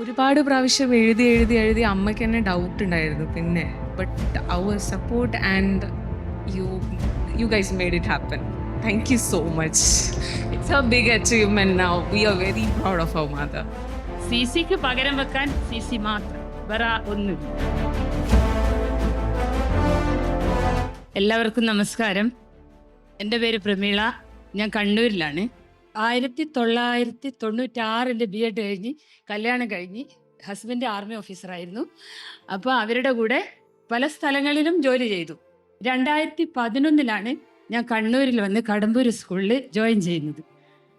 ഒരുപാട് പ്രാവശ്യം എഴുതി എഴുതി എഴുതി അമ്മയ്ക്ക് തന്നെ ഡൗട്ട് ഉണ്ടായിരുന്നു പിന്നെ. But our support and you you guys made it happen thank you so much it's a big achievement now we are very proud of our mother C സിക്ക് പകരം വെക്കാൻ സി സി മാത്രം. വേറെ ഒന്നുമില്ല. എല്ലാവർക്കും നമസ്കാരം. എന്റെ പേര് പ്രമീള. ഞാൻ കണ്ണൂരിലാണ്. ആയിരത്തി തൊള്ളായിരത്തി തൊണ്ണൂറ്റി ആറിന്റെ ബി എഡ് കഴിഞ്ഞ് കല്യാണം കഴിഞ്ഞ് ഹസ്ബൻഡ് ആർമി ഓഫീസറായിരുന്നു അപ്പോൾ അവരുടെ കൂടെ പല സ്ഥലങ്ങളിലും ജോലി ചെയ്തു. രണ്ടായിരത്തി പതിനൊന്നിലാണ് ഞാൻ കണ്ണൂരിൽ വന്ന് കടമ്പൂർ സ്കൂളിൽ ജോയിൻ ചെയ്യുന്നത്.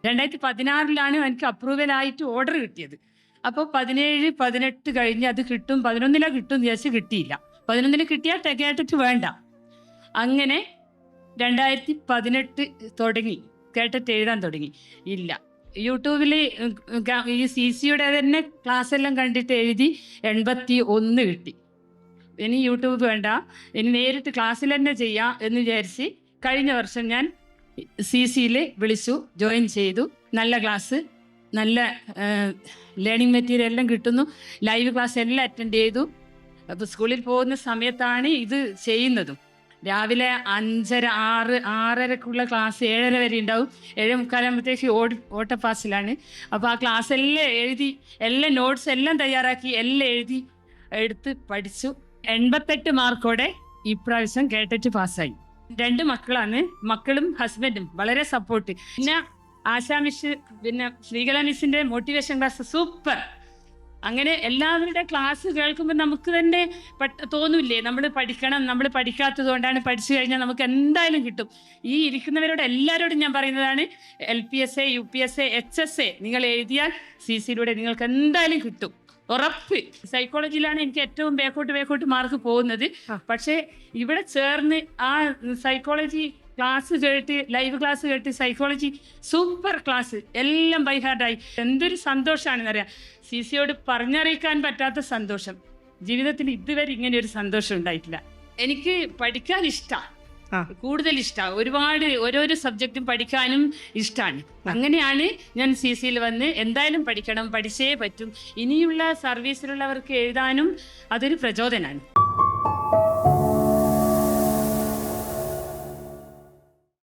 രണ്ടായിരത്തി പതിനാറിലാണ് എനിക്ക് അപ്രൂവൽ ആയിട്ട് ഓർഡർ കിട്ടിയത്. അപ്പോൾ പതിനേഴ് പതിനെട്ട് കഴിഞ്ഞ് അത് കിട്ടും. പതിനൊന്നിലാണ് കിട്ടും എന്ന് വിചാരിച്ച് കിട്ടിയില്ല. പതിനൊന്നിന് കിട്ടിയാൽ കേട്ടിട്ട് വേണ്ട. അങ്ങനെ രണ്ടായിരത്തി പതിനെട്ട് തുടങ്ങി. കേട്ടിട്ട് എഴുതാൻ തുടങ്ങി. ഇല്ല. യൂട്യൂബിൽ ഈ സി സിയുടെ തന്നെ ക്ലാസ് എല്ലാം കണ്ടിട്ട് എഴുതി എൺപത്തി ഒന്ന് കിട്ടി. ഇനി യൂട്യൂബ് വേണ്ട. ഇനി നേരിട്ട് ക്ലാസ്സിൽ തന്നെ ചെയ്യാം എന്ന് വിചാരിച്ച് കഴിഞ്ഞ വർഷം ഞാൻ സി സിയിൽ വിളിച്ചു ജോയിൻ ചെയ്തു. നല്ല ക്ലാസ് നല്ല ലേണിംഗ് മെറ്റീരിയൽ എല്ലാം കിട്ടുന്നു. ലൈവ് ക്ലാസ് എല്ലാം അറ്റൻഡ് ചെയ്തു. അപ്പോൾ സ്കൂളിൽ പോകുന്ന സമയത്താണ് ഇത് ചെയ്യുന്നതും. രാവിലെ അഞ്ചര ആറ് ആറരക്കുള്ള ക്ലാസ് ഏഴര വരെ ഉണ്ടാവും. ഏഴ് മുക്കാലാകുമ്പോഴത്തേക്ക് ഓടി ഓട്ടപ്പാസിലാണ് അപ്പോൾ ആ ക്ലാസ് എല്ലാം എഴുതി എല്ലാ നോട്ട്സ് എല്ലാം തയ്യാറാക്കി എല്ലാം എഴുതി എടുത്ത് പഠിച്ചു. എൺപത്തെട്ട് മാർക്കോടെ ഇപ്രാവശ്യം കേട്ടിട്ട് പാസ്സായി. രണ്ട് മക്കളാണ്. മക്കളും ഹസ്ബൻഡും വളരെ സപ്പോർട്ട് പിന്നെ ആശാ മിസ് പിന്നെ ശ്രീകല മിസ്സിന്റെ മോട്ടിവേഷൻ ക്ലാസ് സൂപ്പർ അങ്ങനെ എല്ലാവരുടെ ക്ലാസ് കേൾക്കുമ്പോൾ നമുക്ക് തന്നെ തോന്നില്ലേ? നമ്മൾ പഠിക്കണം നമ്മൾ പഠിക്കാത്തത് കൊണ്ടാണ് പഠിച്ചു കഴിഞ്ഞാൽ നമുക്ക് എന്തായാലും കിട്ടും. ഈ ഇരിക്കുന്നവരോട് എല്ലാവരോടും ഞാൻ പറയുന്നതാണ് L P S A U P S A H S A നിങ്ങൾ എഴുതിയാൽ സി സിയിലൂടെ നിങ്ങൾക്ക് എന്തായാലും കിട്ടും. ഉറപ്പ്. സൈക്കോളജിയിലാണ് എനിക്ക് ഏറ്റവും ബേക്കോട്ട് ബേക്കോട്ട് മാർക്ക് പോകുന്നത്. പക്ഷേ ഇവിടെ ചേർന്ന് ആ സൈക്കോളജി ക്ലാസ് കേട്ട് ലൈവ് ക്ലാസ് കേട്ട് സൈക്കോളജി സൂപ്പർ ക്ലാസ് എല്ലാം ബൈ ഹാർട്ടായി എന്തൊരു സന്തോഷമാണെന്ന് അറിയാം. സി സിയോട് പറഞ്ഞറിയിക്കാൻ പറ്റാത്ത സന്തോഷം. ജീവിതത്തിൽ ഇതുവരെ ഇങ്ങനെ ഒരു സന്തോഷം ഉണ്ടായിട്ടില്ല. എനിക്ക് പഠിക്കാൻ ഇഷ്ടമാണ് കൂടുതൽ ഇഷ്ടമാണ് ഒരുപാട് ഓരോരോ സബ്ജക്റ്റും പഠിക്കാനും ഇഷ്ടമാണ് അങ്ങനെയാണ് ഞാൻ സി സിയിൽ വന്ന് എന്തായാലും പഠിക്കണം പഠിച്ചേ പറ്റും. ഇനിയുള്ള സർവീസിലുള്ളവർക്ക് എഴുതാനും അതൊരു പ്രചോദനമാണ്